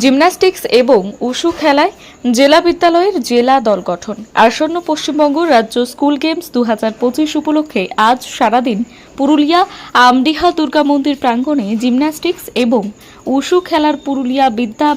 Gymnastics এবং wushu খেলায় জেলা বিদ্যালয়ের জেলা দল গঠন। আসন্ন পশ্চিমবঙ্গ রাজ্য স্কুল গেমস দু হাজার পঁচিশ উপলক্ষে আজ সারাদিন পুরুলিয়া, আমডিহা, দুর্গা মন্দির প্রাঙ্গণে জিমন্যাস্টিক্স এবং উশু খেলার পুরুলিয়া বিদ্যা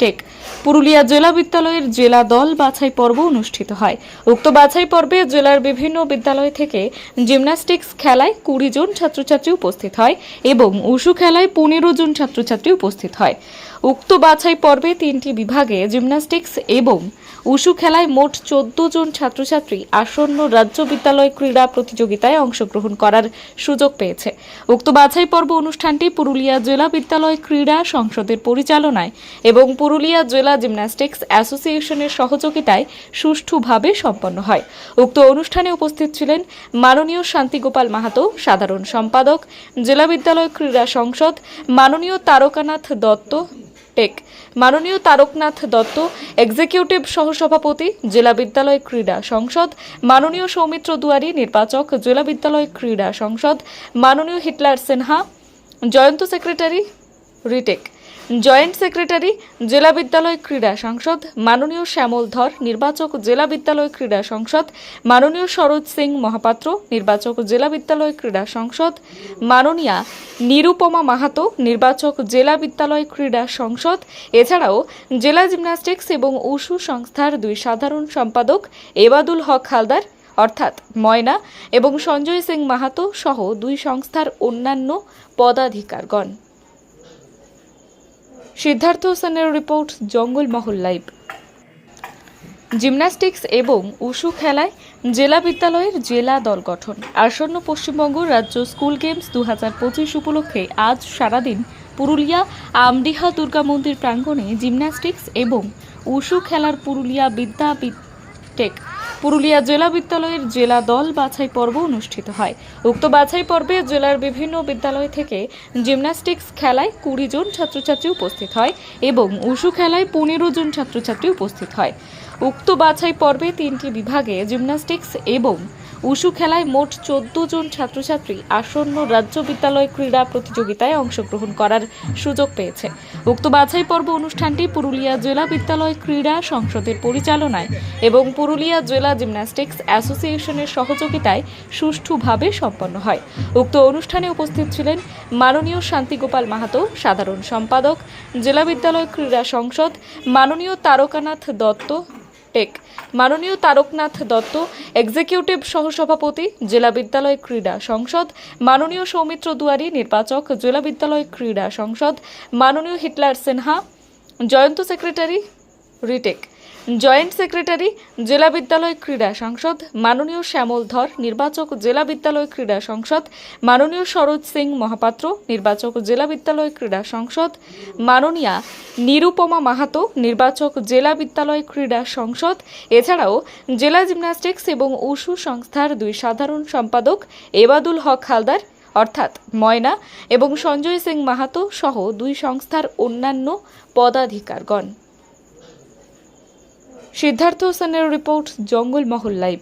টেক পুরুলিয়া জেলা বিদ্যালয়ের জেলা দল বাছাই পর্ব অনুষ্ঠিত হয়। উক্ত বাছাই পর্বে জেলার বিভিন্ন বিদ্যালয় থেকে জিমন্যাস্টিক্স খেলায় কুড়ি জন ছাত্রছাত্রী উপস্থিত হয় এবং উশু খেলায় পনেরো জন ছাত্রছাত্রী উপস্থিত হয়। উক্ত বাছাই পর্বে তিনটি বিভাগে জিমন্যাস্টিক্স এবং উশু খেলায় মোট চোদ্দ জন ছাত্রছাত্রী আসন্ন রাজ্য বিদ্যালয় ক্রীড়া প্রতিযোগিতায় অংশগ্রহণ করার সুযোগ পেয়েছে। উক্ত বাছাই পর্ব অনুষ্ঠানটি পুরুলিয়া জেলা বিদ্যালয় ক্রীড়া সংসদের পরিচালনায় এবং পুরুলিয়া জেলা জিমন্যাস্টিক্স অ্যাসোসিয়েশনের সহযোগিতায় সুষ্ঠুভাবে সম্পন্ন হয়। উক্ত অনুষ্ঠানে উপস্থিত ছিলেন মাননীয় শান্তিগোপাল মাহাতো, সাধারণ সম্পাদক, জেলা বিদ্যালয় ক্রীড়া সংসদ, মাননীয় তারকানাথ দত্ত টেক। মাননীয় তারকনাথ দত্ত এক্সিকিউটিভ সহসভাপতি, জেলা বিদ্যালয় ক্রীড়া সংসদ, মাননীয় সৌমিত্র দুয়ারি, নির্বাচক, জেলা বিদ্যালয় ক্রীড়া সংসদ, মাননীয় Hitler Sinha, joint secretary, retake. Joint secretary, জেলা বিদ্যালয় ক্রীড়া সংসদ, মাননীয় শ্যামল ধর, নির্বাচক জেলা বিদ্যালয় ক্রীড়া সংসদ, মাননীয় সরোজ সিং মহাপাত্র, নির্বাচক জেলা বিদ্যালয় ক্রীড়া সংসদ, মাননীয়া নিরুপমা মাহাতো, নির্বাচক জেলা বিদ্যালয় ক্রীড়া সংসদ, এছাড়াও জেলা জিমন্যাস্টিক্স এবং উশু সংস্থার দুই সাধারণ সম্পাদক এবাদুল হক হালদার, অর্থাৎ ময়না, এবং সঞ্জয় সিং মাহাতো সহ দুই সংস্থার অন্যান্য পদাধিকারগণ। সিদ্ধার্থ হোসেনের রিপোর্ট জঙ্গলমহল লাইভ। জিমন্যাস্টিক্স এবং উশু খেলায় জেলা বিদ্যালয়ের জেলা দল গঠন। আসন্ন পশ্চিমবঙ্গ রাজ্য স্কুল গেমস দু পঁচিশ উপলক্ষে আজ সারাদিন পুরুলিয়া, আমডিহা দুর্গা মন্দির প্রাঙ্গণে জিমন্যাস্টিক্স এবং উশু খেলার পুরুলিয়া বিদ্যা টেক পুরুলিয়া জেলা বিদ্যালয়ের জেলা দল বাছাই পর্ব অনুষ্ঠিত হয়। উক্ত বাছাই পর্বে জেলার বিভিন্ন বিদ্যালয় থেকে জিমন্যাস্টিক্স খেলায় কুড়ি জন ছাত্রছাত্রী উপস্থিত হয় এবং উশু খেলায় পনেরো জন ছাত্রছাত্রী উপস্থিত হয়। উক্ত বাছাই পর্বে তিনটি বিভাগে জিমন্যাস্টিক্স এবং উশু খেলায় মোট চোদ্দ জন ছাত্রছাত্রী আসন্ন রাজ্য বিদ্যালয় ক্রীড়া প্রতিযোগিতায় অংশগ্রহণ করার সুযোগ পেয়েছে। উক্ত বাছাই পর্ব অনুষ্ঠানটি পুরুলিয়া জেলা বিদ্যালয় ক্রীড়া সংসদের পরিচালনায় এবং পুরুলিয়া জেলা জিমন্যাস্টিক্স অ্যাসোসিয়েশনের সহযোগিতায় সুষ্ঠুভাবে সম্পন্ন হয়। উক্ত অনুষ্ঠানে উপস্থিত ছিলেন মাননীয় শান্তিগোপাল মাহাতো, সাধারণ সম্পাদক, জেলা বিদ্যালয় ক্রীড়া সংসদ, মাননীয় তারকানাথ দত্ত টেক। মাননীয় তারকনাথ দত্ত, এক্সিকিউটিভ সহসভাপতি, জেলা বিদ্যালয় ক্রীড়া সংসদ, মাননীয় সৌমিত্র দুয়ারি, নির্বাচক, জেলা বিদ্যালয় ক্রীড়া সংসদ, মাননীয় Hitler Sinha, joint secretary, retake. Joint secretary, জেলা বিদ্যালয় ক্রীড়া সংসদ, মাননীয় শ্যামল ধর, নির্বাচক জেলা বিদ্যালয় ক্রীড়া সংসদ, মাননীয় সরোজ সিং মহাপাত্র, নির্বাচক জেলা বিদ্যালয় ক্রীড়া সংসদ, মাননীয়া নিরুপমা মাহাতো, নির্বাচক জেলা বিদ্যালয় ক্রীড়া সংসদ, এছাড়াও জেলা জিমন্যাস্টিক্স এবং উশু সংস্থার দুই সাধারণ সম্পাদক এবাদুল হক হালদার, অর্থাৎ ময়না, এবং সঞ্জয় সিং মাহাতো সহ দুই সংস্থার অন্যান্য পদাধিকারগণ। সিদ্ধার্থ হোসেনের রিপোর্ট জঙ্গল মহল লাইভ।